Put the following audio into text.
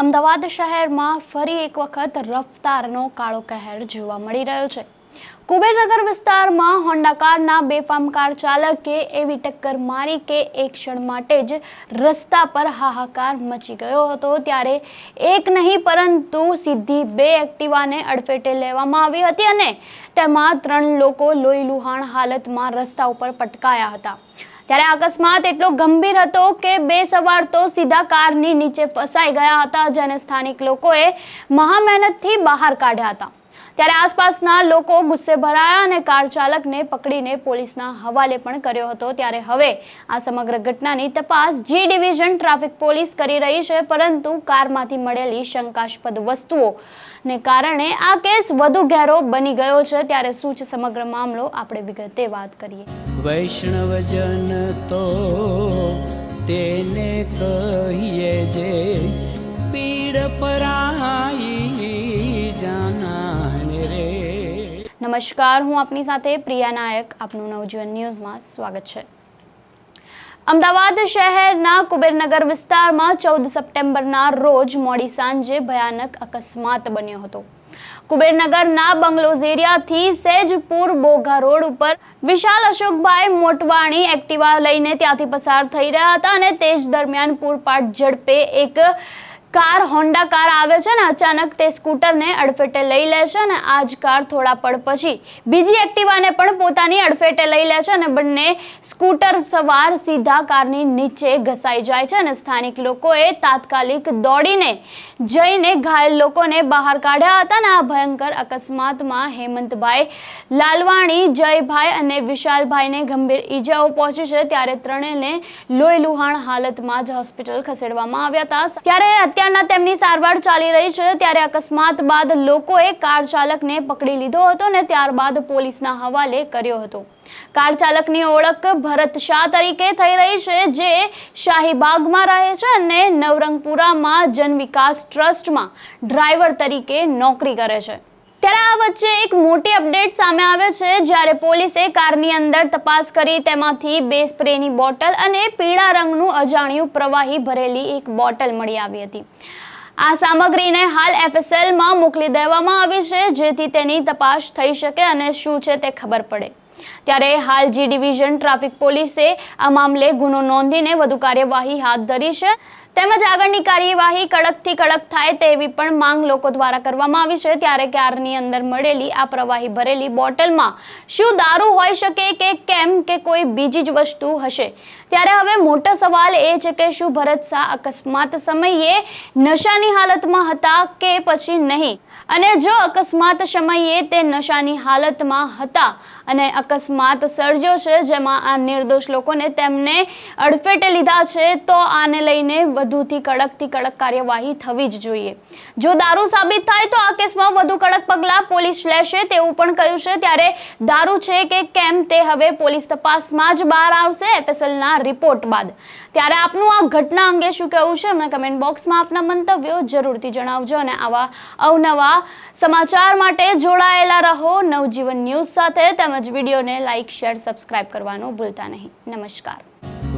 અમદાવાદ શહેરમાં ફરી એક વખત રફતારનો કાળો કહેર જોવા મળી રહ્યો છે. કુબેરનગર વિસ્તારમાં હોન્ડા કારના બેફામ કાર ચાલકે એવી ટક્કર મારી કે એક ક્ષણ માટે જ રસ્તા પર હાહાકાર મચી ગયો હતો ત્યારે એક નહીં પરંતુ સીધી બે એક્ટિવાને અડફેટે લેવામાં આવી હતી અને તેમાં ત્રણ લોકો લોહી લુહાણ હાલતમાં રસ્તા ઉપર પટકાયા હતા. ત્યારે અકસ્માત એટલો ગંભીર હતો કે બે સવાર તો સીધા કારની નીચે ફસાઈ ગયા હતા, જેને સ્થાનિક લોકોએ મહામહેનતથી બહાર કાઢ્યા હતા. ત્યારે આસપાસના લોકો ગુસ્સે ભરાયા અને કાર ચાલકને પકડીને પોલીસના હવાલે પણ કર્યો હતો. ત્યારે હવે આ સમગ્ર ઘટનાની તપાસ જી ડિવિઝન ટ્રાફિક પોલીસ કરી રહી છે, પરંતુ કારમાંથી મળેલી શંકાસ્પદ વસ્તુઓ ને કારણે આ કેસ વધુ ઘેરો બની ગયો છે. ત્યારે શું છે સમગ્ર મામલો? આપણે વિગતે વાત કરીએ. વૈષ્ણવજન તો તેને કહીએ જે પીડ પરાઈ નમસ્કાર, હું આપની સાથે પ્રિયા નાયક. આપનું નવજીવન ન્યૂઝમાં સ્વાગત છે. અમદાવાદ શહેરના કુબેરનગર વિસ્તારમાં ચૌદ સપ્ટેમ્બરના રોજ મોડી સાંજે ભયાનક અકસ્માત બન્યો હતો. કુબેરનગરના બંગલોઝ એરિયાથી સેજપુર બોઘા રોડ ઉપર વિશાલ અશોકભાઈ મોટવાણી એક્ટિવા લઈને ત્યાંથી પસાર થઈ રહ્યા હતા અને તે જ દરમિયાન પૂરપાટ ઝડપે એક કાર, હોન્ડા કાર આવે છે ને, અચાનક તે સ્કૂટરને અડફેટે લઈ લે છે અને આ જ કાર થોડા પળ પછી બીજી એક્ટિવાને પણ પોતાની અડફેટે લઈ લે છે અને બંને સ્કૂટર સવાર સીધા કારની નીચે ઘસાઈ જાય છે અને સ્થાનિક લોકોએ તાત્કાલિક દોડીને જઈને ઘાયલ લોકોને બહાર કાઢ્યા હતા અને આ ભયંકર અકસ્માતમાં હેમંતભાઈ લાલવાણી, જયભાઈ અને વિશાલભાઈને ગંભીર ઈજાઓ પહોંચી છે, ત્યારે ત્રણેયને લોહી લુહાણ હાલતમાં જ હોસ્પિટલ ખસેડવામાં આવ્યા હતા. ત્યારે અત્યારના તેમની સારવાર ચાલી રહી છે. ત્યારે અકસ્માત બાદ લોકોએ કાર ચાલકને પકડી લીધો હતો અને ત્યારબાદ પોલીસના હવાલે કર્યો હતો. કાર ચાલકની ઓળખ ભરત શાહ તરીકે થઈ રહી છે, જે શાહીબાગમાં રહે છે અને નવરંગપુરામાં જન વિકાસ ટ્રસ્ટમાં ડ્રાઈવર તરીકે નોકરી કરે છે. આ વચ્ચે એક મોટી અપડેટ સામે આવે છે. જ્યારે પોલીસે કારની અંદર તપાસ કરી તેમાંથી બે સ્પ્રેની બોટલ અને પીળા રંગનું અજાણ્યું પ્રવાહી ભરેલી એક બોટલ મળી આવી હતી. આ સામગ્રીને હાલ એફએસએલમાં મોકલી દેવામાં આવી છે. જેથી તેની તપાસ થઈ શકે અને શું છે તે ખબર પડે. ત્યારે હાલ જી ડિવિઝન ટ્રાફિક પોલીસે આ મામલે ગુનો નોંધીને વધુ કાર્યવાહી હાથ ધરી છે. તેમજ આગળની કાર્યવાહી કડકથી કડક થાય તેવી પણ માંગ લોકો દ્વારા કરવામાં આવી છે. ત્યારે કારની અંદર મળેલી આ પ્રવાહી ભરેલી બોટલમાં શું દારૂ હોઈ શકે કે કેમ કે કોઈ બીજી જ વસ્તુ હશે? ત્યારે હવે મોટો સવાલ એ છે કે શું ભરત શાહ અકસ્માત સમયે નશાની હાલતમાં હતા કે પછી નહીં? અને જો અકસ્માત સમયે તે નશાની હાલતમાં હતા અને અકસ્માત સર્જ્યો છે, જેમાં આ નિર્દોષ લોકોને તેમને અડફેટે લીધા છે, તો આને લઈને વધુથી કડકથી કડક કાર્યવાહી થવી જ જોઈએ. જો દારૂ સાબિત થાય તો આ કેસમાં વધુ કડક પગલાં પોલીસ લેશે તેવું પણ કહ્યું છે. ત્યારે દારૂ છે કે કેમ તે હવે પોલીસ તપાસમાં જ બહાર આવશે એફએસએલના રિપોર્ટ બાદ. ત્યારે આપનું આ ઘટના અંગે શું કહેવું છે અમને કમેન્ટ બોક્સમાં આપના મંતવ્યો જરૂરથી જણાવજો અને આવા અવનવા સમાચાર માટે જોડાયેલા રહો. નવજીવન ન્યૂઝ સાથે તેમજ વિડીયોને લાઇક, શેર, સબસ્ક્રાઇબ કરવાનું ભૂલતા નહીં. નમસ્કાર.